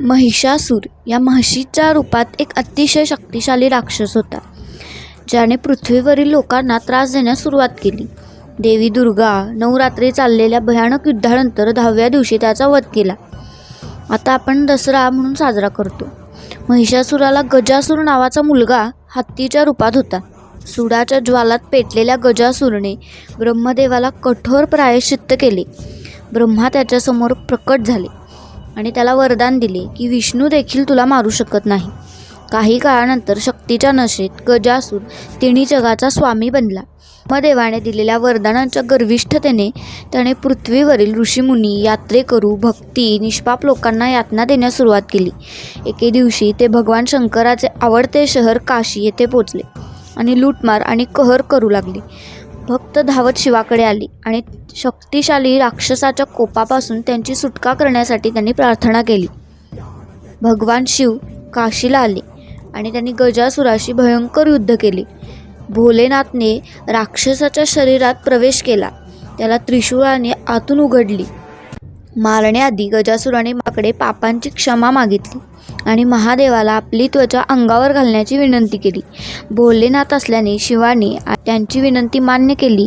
महिषासूर या म्हशीच्या रूपात एक अतिशय शक्तिशाली राक्षस होता ज्याने पृथ्वीवरील लोकांना त्रास देण्यास सुरुवात केली. देवी दुर्गा नवरात्री चाललेल्या भयानक युद्धानंतर दहाव्या दिवशी त्याचा वध केला. आता आपण दसरा म्हणून साजरा करतो. महिषासुराला गजासूर नावाचा मुलगा हत्तीच्या रूपात होता. सुडाच्या ज्वालात पेटलेल्या गजासूरने ब्रह्मदेवाला कठोर प्रायश्चित्त केले. ब्रह्मा त्याच्यासमोर प्रकट झाले. आणि त्याला वरदान दिले की विष्णू देखील तुला मारू शकत नाही. काही काळानंतर शक्तीच्या नशेत गजासूर तिन्ही जगाचा स्वामी बनला. ब्रह्मदेवाने दिलेल्या वरदानांच्या गर्विष्ठतेने त्याने पृथ्वीवरील ऋषीमुनी यात्रेकरू भक्ती निष्पाप लोकांना यातना देण्यास सुरुवात केली. एके दिवशी ते भगवान शंकराचे आवडते शहर काशी येथे पोचले आणि लूटमार आणि कहर करू लागले. भक्त धावत शिवाकडे आली आणि शक्तिशाली राक्षसाच्या कोपापासून त्यांची सुटका करण्यासाठी त्यांनी प्रार्थना केली. भगवान शिव काशीला आले आणि त्यांनी गजासुराशी भयंकर युद्ध केले. भोलेनाथने राक्षसाच्या शरीरात प्रवेश केला. त्याला त्रिशूळाने आतून उघडली. मारण्याआधी गजासुराने माकडे पापांची क्षमा मागितली आणि महादेवाला आपली त्वचा अंगावर घालण्याची विनंती केली. भोलेनाथ असल्याने शिवाने त्यांची विनंती मान्य केली.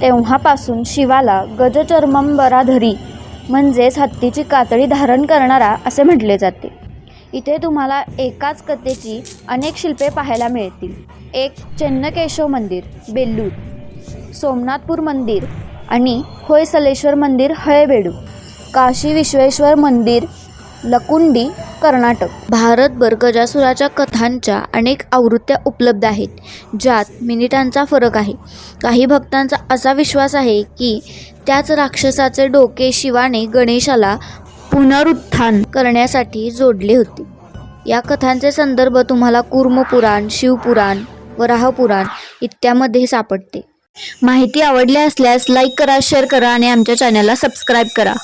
तेव्हापासून शिवाला गजचर्मंबराधरी म्हणजेच हत्तीची कातडी धारण करणारा असे म्हटले जाते. इथे तुम्हाला एकाच कथेची अनेक शिल्पे पाहायला मिळतील. एक चेन्नकेशव मंदिर बेल्लूर सोमनाथपूर मंदिर आणि होयसलेश्वर मंदिर हळेबेडू. काशी विश्वेश्वर मंदिर लकुंडी कर्नाटक. भारतभर गजासुराच्या कथांच्या अनेक आवृत्त्या उपलब्ध आहेत ज्यात मिनिटांचा फरक आहे. काही भक्तांचा असा विश्वास आहे की त्याच राक्षसाचे डोके शिवाने गणेशाला पुनरुत्थान करण्यासाठी जोडले होते. या कथांचे संदर्भ तुम्हाला कुर्मपुराण शिवपुराण वराहपुराण इत्यामध्ये सापडते. माहिती आवडली असल्यास लाईक करा शेअर करा आणि आमच्या चॅनलला सबस्क्राईब करा.